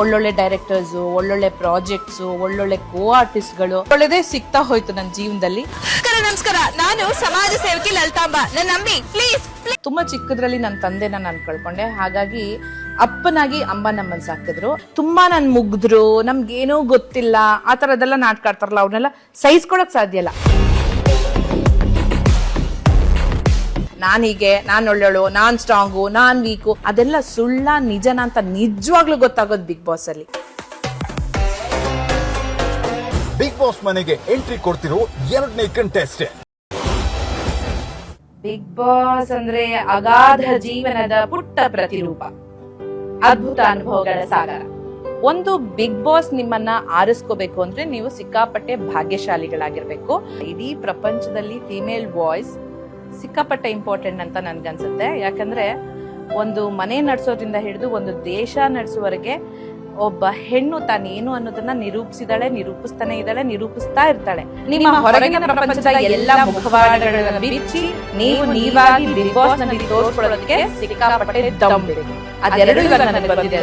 ಒಳ್ಳೊಳ್ಳೆ ಡೈರೆಕ್ಟರ್ಸ್ ಒಳ್ಳೊಳ್ಳೆ ಪ್ರಾಜೆಕ್ಟ್ಸ್ ಒಳ್ಳೊಳ್ಳೆ ಕೋ ಆರ್ಟಿಸ್ಟ್ಗಳು ಒಳ್ಳೆದೇ ಸಿಗ್ತಾ ಹೋಯ್ತು ನನ್ನ ಜೀವನದಲ್ಲಿ. ನಮಸ್ಕಾರ. ನಾನು ಸಮಾಜ ಸೇವಕಿ ಲಲಿತಾಂಬ. ನನ್ನ ನಂಬಿ ಪ್ಲೀಸ್ ತುಂಬಾ ಚಿಕ್ಕದ್ರಲ್ಲಿ ನನ್ನ ತಂದೆನ ನಾನು ಕಳ್ಕೊಂಡೆ. ಹಾಗಾಗಿ ಅಪ್ಪನಾಗಿ ಅಮ್ಮ ನಮ್ಮನ್ ಸಾಕಿದ್ರು ತುಂಬಾ ನನ್ ಮುಗ್ದ್ರು. ನಮ್ಗೇನೂ ಗೊತ್ತಿಲ್ಲ. ಆ ತರದೆಲ್ಲ ನಾಟಕ ಆಡ್ತಾರಲ್ಲ ಅವ್ರನ್ನೆಲ್ಲ ಸಹಿಸ್ಕೊಳಕ್ ಸಾಧ್ಯ ಇಲ್ಲ. ನಾನೀಗೆ ನಾನು ಒಳ್ಳೆಳು ನಾನ್ ಸ್ಟ್ರಾಂಗು ನಾನ್ ವೀಕು ಅದೆಲ್ಲ ಸುಳ್ಳ ನಿಜನ ಅಂತ ನಿಜವಾಗ್ಲೂ ಗೊತ್ತಾಗೋದು ಬಿಗ್ ಬಾಸ್ ಅಲ್ಲಿ. ಬಿಗ್ ಬಾಸ್ ಮನೆಗೆ ಎಂಟ್ರಿ ಕೊಡ್ತಿರೋ ಎರಡನೇ ಕಂಟೆಸ್ಟ್ ಬಿಗ್ ಬಾಸ್ ಅಂದ್ರೆ ಅಗಾಧ ಜೀವನದ ಪುಟ್ಟ ಪ್ರತಿರೂಪ. ಅದ್ಭುತ ಅನುಭವಗಳ ಸಾಗರ. ಒಂದು ಬಿಗ್ ಬಾಸ್ ನಿಮ್ಮನ್ನ ಆರಿಸ್ಕೋಬೇಕು ಅಂದ್ರೆ ನೀವು ಸಿಕ್ಕಾಪಟ್ಟೆ ಭಾಗ್ಯಶಾಲಿಗಳಾಗಿರ್ಬೇಕು. ಇಡೀ ಪ್ರಪಂಚದಲ್ಲಿ ಫಿಮೇಲ್ ವಾಯ್ಸ್ ಸಿಕ್ಕಾಪಟ್ಟೆ ಇಂಪಾರ್ಟೆಂಟ್ ಅಂತ ನನ್ಗನ್ಸುತ್ತೆ. ಯಾಕಂದ್ರೆ ಒಂದು ಮನೆ ನಡೆಸೋದ್ರಿಂದ ಹಿಡಿದು ಒಂದು ದೇಶ ನಡೆಸುವವರೆಗೆ ಒಬ್ಬ ಹೆಣ್ಣು ತಾನೇನು ಏನು ಅನ್ನೋದನ್ನ ನಿರೂಪಿಸಿದಾಳೆ ನಿರೂಪಿಸ್ತಾನೆ ಇದ್ದಾಳೆ ನಿರೂಪಿಸ್ತಾ ಇರ್ತಾಳೆ. ನಿಮ್ಮ ಹೊರಗಿನ ಪ್ರಪಂಚದ ಎಲ್ಲ ಮುಖವಾಡಗಳನ್ನ ಬಿಚ್ಚಿ ನೀವು ನೀವಾಗಿ ಬಿಗ್ ಬಾಸ್ನಲ್ಲಿ ತೋರಿಸ್ಕೊಳ್ಳೋದಕ್ಕೆ ಸಿಕ್ಕಾಪಟ್ಟೆ ದಮ್. ಅದೆರಡು ಇವಾಗ ನನಗೆ ಬಂದಿದೆ